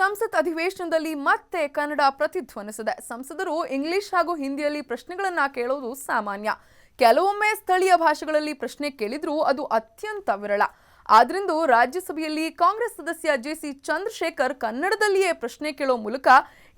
ಸಂಸತ್ ಅಧಿವೇಶನದಲ್ಲಿ ಮತ್ತೆ ಕನ್ನಡ ಪ್ರತಿಧ್ವನಿಸಿದೆ. ಸಂಸದರು ಇಂಗ್ಲಿಷ್ ಹಾಗೂ ಹಿಂದಿಯಲ್ಲಿ ಪ್ರಶ್ನೆಗಳನ್ನು ಕೇಳೋದು ಸಾಮಾನ್ಯ. ಕೆಲವೊಮ್ಮೆ ಸ್ಥಳೀಯ ಭಾಷೆಗಳಲ್ಲಿ ಪ್ರಶ್ನೆ ಕೇಳಿದರೂ ಅದು ಅತ್ಯಂತ ವಿರಳ. ಆದ್ರಿಂದು ರಾಜ್ಯಸಭೆಯಲ್ಲಿ ಕಾಂಗ್ರೆಸ್ ಸದಸ್ಯ ಜೆಸಿ ಚಂದ್ರಶೇಖರ್ ಕನ್ನಡದಲ್ಲಿಯೇ ಪ್ರಶ್ನೆ ಕೇಳೋ ಮೂಲಕ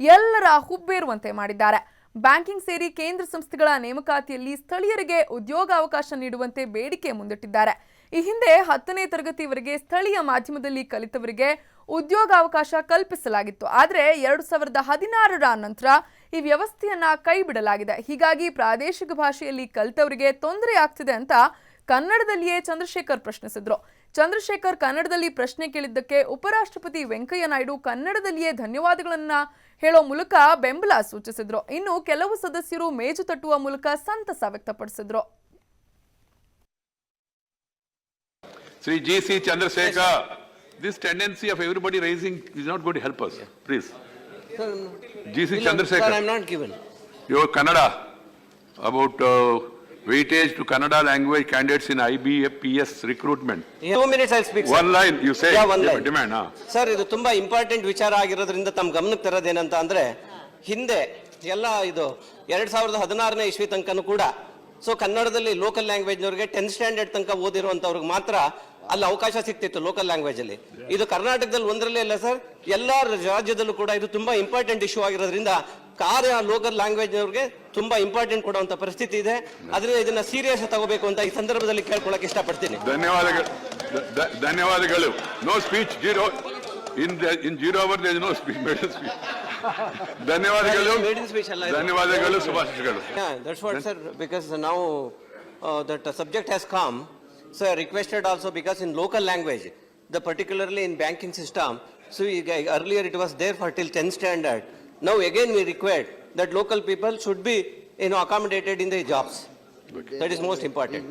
ಎಲ್ಲರ ಹುಬ್ಬೇರುವಂತೆ ಮಾಡಿದ್ದಾರೆ. ಬ್ಯಾಂಕಿಂಗ್ ಸೇರಿ ಕೇಂದ್ರ ಸಂಸ್ಥೆಗಳ ನೇಮಕಾತಿಯಲ್ಲಿ ಸ್ಥಳೀಯರಿಗೆ ಉದ್ಯೋಗಾವಕಾಶ ನೀಡುವಂತೆ ಬೇಡಿಕೆ ಮುಂದಿಟ್ಟಿದ್ದಾರೆ. ಈ ಹಿಂದೆ ಹತ್ತನೇ ತರಗತಿವರೆಗೆ ಸ್ಥಳೀಯ ಮಾಧ್ಯಮದಲ್ಲಿ ಕಲಿತವರಿಗೆ ಉದ್ಯೋಗಾವಕಾಶ ಕಲ್ಪಿಸಲಾಗಿತ್ತು. ಆದರೆ ಎರಡು ಸಾವಿರದ ಹದಿನಾರರ ನಂತರ ಈ ವ್ಯವಸ್ಥೆಯನ್ನ ಕೈ ಬಿಡಲಾಗಿದೆ ಹೀಗಾಗಿ ಪ್ರಾದೇಶಿಕ ಭಾಷೆಯಲ್ಲಿ ಕಲಿತವರಿಗೆ ತೊಂದರೆ ಆಗ್ತಿದೆ ಅಂತ ಕನ್ನಡದಲ್ಲಿಯೇ ಚಂದ್ರಶೇಖರ್ ಪ್ರಶ್ನಿಸಿದ್ರು. ಚಂದ್ರಶೇಖರ್ ಕನ್ನಡದಲ್ಲಿ ಪ್ರಶ್ನೆ ಕೇಳಿದ್ದಕ್ಕೆ ಉಪರಾಷ್ಟ್ರಪತಿ ವೆಂಕಯ್ಯ ನಾಯ್ಡು ಕನ್ನಡದಲ್ಲಿಯೇ ಧನ್ಯವಾದಗಳನ್ನ ಹೇಳೋ ಮೂಲಕ ಬೆಂಬಲ ಸೂಚಿಸಿದ್ರು. ಇನ್ನು ಕೆಲವು ಸದಸ್ಯರು ಮೇಜು ತಟ್ಟುವ ಮೂಲಕ ಸಂತಸ ವ್ಯಕ್ತಪಡಿಸಿದ್ರು. Shri G C Chandrasekhar, this tendency of everybody raising is not going to help us. Please. Sir, G.C. Sir, I am not given. your Kannada, about uh, weightage to Kannada language candidates in IBPS recruitment. Two minutes I'll speak, sir. One line, you say, Yeah, one line. demand, huh? Sir ಇದು ತುಂಬಾ important ವಿಚಾರ ಆಗಿರೋದ್ರಿಂದ ತಮ್ಮ ಗಮನಕ್ಕೆ ತರೋದೇನಂತ ಅಂದ್ರೆ ಹಿಂದೆ ಎಲ್ಲ ಇದು ಎರಡ್ ಸಾವಿರದ ಹದಿನಾರನೇ ಇಸ್ವಿ ತನಕನೂ ಕೂಡ ಸೊ ಕನ್ನಡದಲ್ಲಿ ಲೋಕಲ್ ಲ್ಯಾಂಗ್ವೇಜ್ನವ್ರಿಗೆ ಟೆಂತ್ ಸ್ಟ್ಯಾಂಡರ್ಡ್ ತನಕ ಓದಿರುವಂತವ್ರಿಗೆ ಮಾತ್ರ ಅಲ್ಲಿ ಅವಕಾಶ ಸಿಗ್ತಿತ್ತು ಲೋಕಲ್ ಲ್ಯಾಂಗ್ವೇಜ್ ಅಲ್ಲಿ. ಇದು ಕರ್ನಾಟಕದಲ್ಲಿ ಒಂದರಲ್ಲೇ ಇಲ್ಲ ಸರ್ ಎಲ್ಲ ರಾಜ್ಯದಲ್ಲೂ ಕೂಡ ಇದು ತುಂಬಾ ಇಂಪಾರ್ಟೆಂಟ್ ಇಶ್ಯೂ ಆಗಿರೋದ್ರಿಂದ ಕಾರ್ಯ ಲೋಕಲ್ ಲ್ಯಾಂಗ್ವೇಜ್ ಅವ್ರಿಗೆ ತುಂಬಾ ಇಂಪಾರ್ಟೆಂಟ್ ಕೊಡುವಂತ ಪರಿಸ್ಥಿತಿ ಇದೆ. ಅದರಿಂದ ಇದನ್ನ ಸೀರಿಯಸ್ ತಗೋಬೇಕು ಅಂತ ಈ ಸಂದರ್ಭದಲ್ಲಿ ಕೇಳ್ಕೊಳಕ್ ಇಷ್ಟಪಡ್ತೀನಿ. ಧನ್ಯವಾದಗಳು. ಧನ್ಯವಾದಗಳು. No speech zero in in zero hour no speech ಧನ್ಯವಾದಗಳು. ಧನ್ಯವಾದಗಳು ಶುಭಾಶಯಗಳು. ದಟ್ಸ್ ವಾಟ್ ಸರ್ ಬಿಕಾಸ್ ನಾವು that subject has come, so I requested also because in local language, the particularly in banking system, so we- earlier it was there for till 10th standard. Now again we required that local people should be, you know, accommodated in the jobs. That is most important.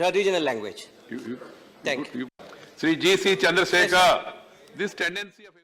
Yeah, Regional language. You- you- Thank you- Sri G.C. Chandrasekhar, this tendency of